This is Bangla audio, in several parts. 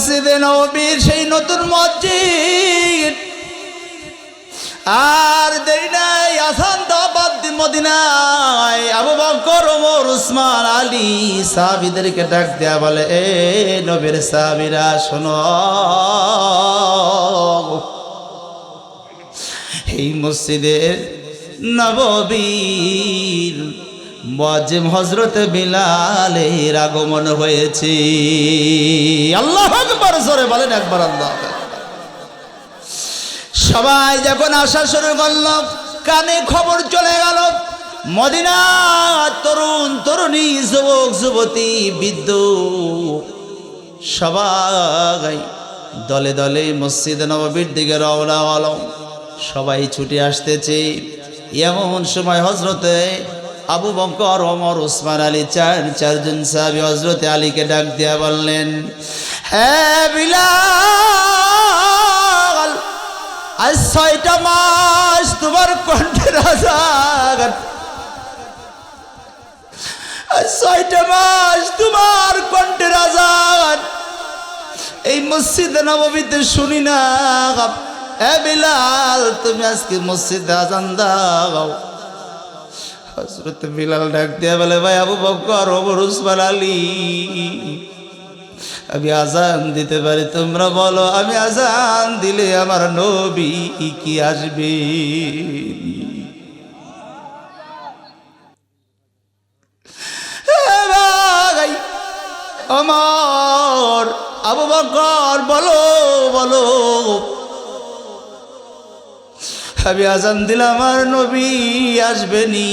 মসজিদে নবীর সেই নতুন মসজিদ। আর দেরি নাই, আসান দাবাদ মদিনায়। আবু বকর, ওমর, উসমান, আলী সাহাবীদেরকে ডাক দেয়া বলে, এ নবীর সাহাবীরা, শোনো। এই মসজিদের নববীর মজিম হজরত বিলালের আগমন হয়েছে। আল্লাহ আকবার, জোরে বলেন একবার আল্লাহ সবাই যখন আসা শুরু করল, কানে খবর চলে গেল মদিনা তরুণ তরুণী, যুবক, যুবতী বৃদ্ধ সবাই দলে দলে মসজিদ নববীর দিকে রওনা হলো। সবাই ছুটে আসতেছে। এমন সময় হজরতে আবু বকর, ওমর, উসমান আলী চার, চারজন সাহাবী হজরতে আলীকে ডাক দিয়া বললেন হ্যাঁ বিলাল, আজ ছয়টা মাস তোমার কণ্ঠে আজ ছয়টা মাস তোমার কণ্ঠে রাজার এই মসজিদ নবমীতে শুনি না এ বিলাল, তুমি আজকে মসজিদে আজান দাও। হজরত বিলাল ডাক দিয়া বলে, ভাই আবু বকর, ওমর উসমান আলী, আমি আজান দিতে পারি, তোমরা বলো, আমি আজান দিলে আমার নবী কি আসবে? আমার আবু বকর, বলো বলো আমি আজান দিলাম আমার নবী আসবেনি।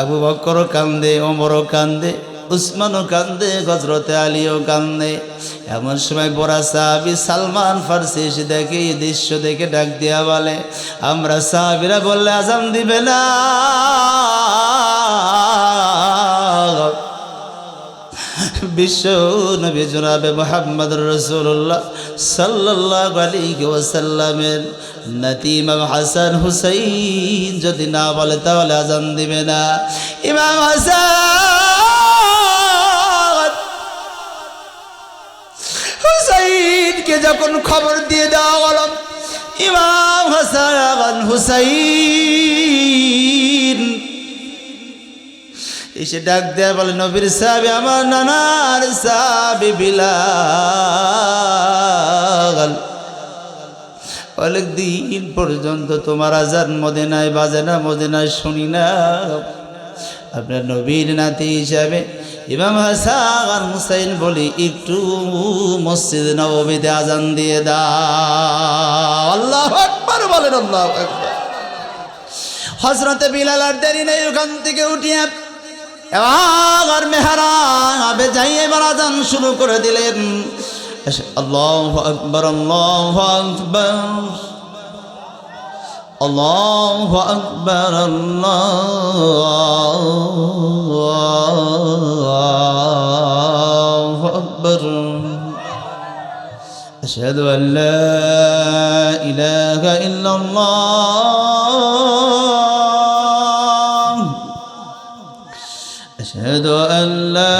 আবু বকরও কান্দে, ওমরও কান্দে, উসমানও কান্দে গজরতে আলীও কান্দে। এমন সময় বড়া সাহাবি সালমান ফার্সি এসে দেখে, এই দৃশ্য দেখে ডাক দিয়া বলে, আমরা সাহাবিরা বললে আজান দিবে না। বিশ্ব নবী জনাবে মোহাম্মদ রসুল্লাহ সাল্লাহ আলী ওসাল্লামের নাতি ইমাম হাসান হুসাইন যদি না বলে তাহলে আজান দিবে না। ইমাম হাসান হুসাইনকে যখন খবর দিয়ে দেওয়া হল, ইমাম হাসান হুসাইন এসে ডাক দেয়া বলে, নবীর সাহাবি, আমার নানার সাহাবি বিলাল। অনেক দিন পর্যন্ত তোমার আজান মদিনায় বাজে না, মদিনায় শুনি না। আপনার নবীর নাতি হিসাবে ইমাম হাসান হুসাইন বলি, একটু মসজিদ নবমীতে আজান দিয়ে দা আল্লাহ আকবার বলেন, আল্লাহ হজরতে বিলাল আর দেরি নেই, ওখান থেকে উঠিয়ে এবার মেহরাবে যাই এবার আজান শুরু করে দিলেন আল্লাহ আকবর আল্লাহ আকবর আল্লাহ আকবর আল্লাহ আকবর أشهد أن لا إله إلا الله واشهد ان لا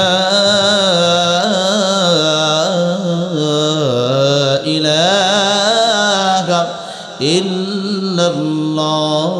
اله الا الله